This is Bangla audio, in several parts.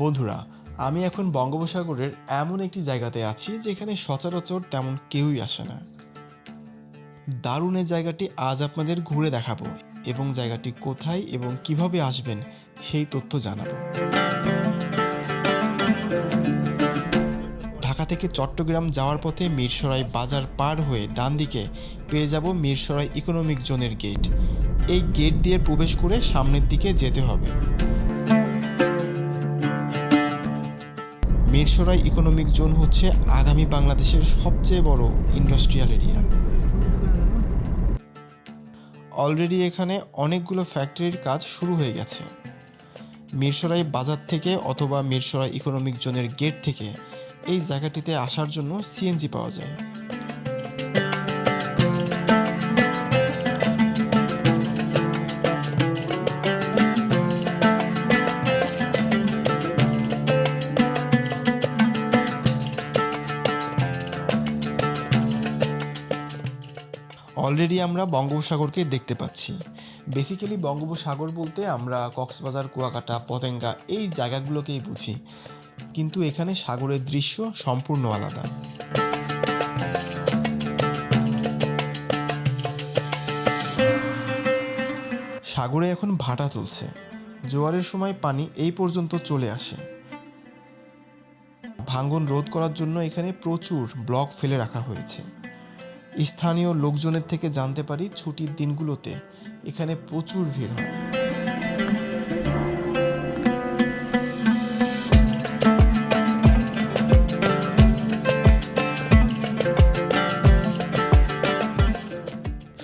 বন্ধুরা, আমি এখন বঙ্গোপসাগরের এমন একটি জায়গাতে আছি যেখানে সচরাচর তেমন কেউই আসে না। দারুণ এই জায়গাটি আজ আপনাদের ঘুরে দেখাবো এবং জায়গাটি কোথায় এবং কীভাবে আসবেন সেই তথ্য জানাব। ঢাকা থেকে চট্টগ্রাম যাওয়ার পথে মিরসরাই বাজার পার হয়ে ডান দিকে পেয়ে যাব মিরসরাই ইকোনমিক জোনের গেট। এই গেট দিয়ে প্রবেশ করে সামনের দিকে যেতে হবে। মিরসরাই ইকোনমিক জোন হচ্ছে আগামী বাংলাদেশের সবচেয়ে বড় ইন্ডাস্ট্রিয়াল এরিয়া। অলরেডি এখানে অনেকগুলো ফ্যাক্টরির কাজ শুরু হয়ে গেছে। মিরসরাই বাজার থেকে অথবা মিরসরাই ইকোনমিক জোনের গেট থেকে এই জায়গাটিতে আসার জন্য সিএনজি পাওয়া যায়। অলরেডি আমরা বঙ্গোপসাগরকে দেখতে পাচ্ছি। বেসিক্যালি বঙ্গোপসাগর বলতে আমরা কক্সবাজার, কুয়াকাটা, পতেঙ্গা এই জায়গাগুলোকেই বুঝি। কিন্তু এখানে সাগরের দৃশ্য সম্পূর্ণ আলাদা। সাগরে এখন ভাটা তুলছে। জোয়ারের সময় পানি এই পর্যন্ত চলে আসে। ভাঙ্গন রোধ করার জন্য এখানে প্রচুর ব্লক ফেলে রাখা হয়েছে। স্থানীয় লোকজনের থেকে জানতে পারি ছুটির দিনগুলোতে এখানে প্রচুর ভিড় হয়।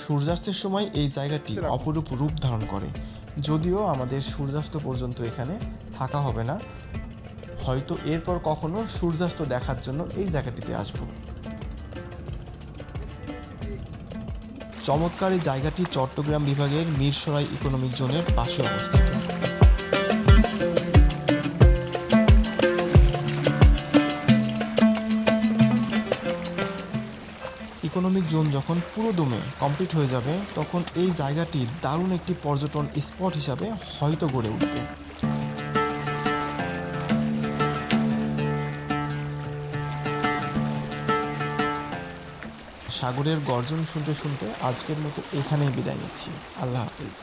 সূর্যাস্তের সময় এই জায়গাটি অপরূপ রূপ ধারণ করে। যদিও আমাদের সূর্যাস্ত পর্যন্ত এখানে থাকা হবে না, হয়তো এরপর কখনো সূর্যাস্ত দেখার জন্য এই জায়গাটিতে আসব। চমৎকার এই জায়গাটি চট্টগ্রাম বিভাগের মিরসরাই ইকোনমিক জোনের পাশে অবস্থিত। ইকোনমিক জোন যখন পুরো দমে কমপ্লিট হয়ে যাবে, তখন এই জায়গাটি দারুণ একটি পর্যটন স্পট হিসাবে হয়তো গড়ে উঠবে। সাগরের গর্জন শুনতে শুনতে আজকের মতো এখানেই বিদায় নিচ্ছি আল্লাহ হাফিজ.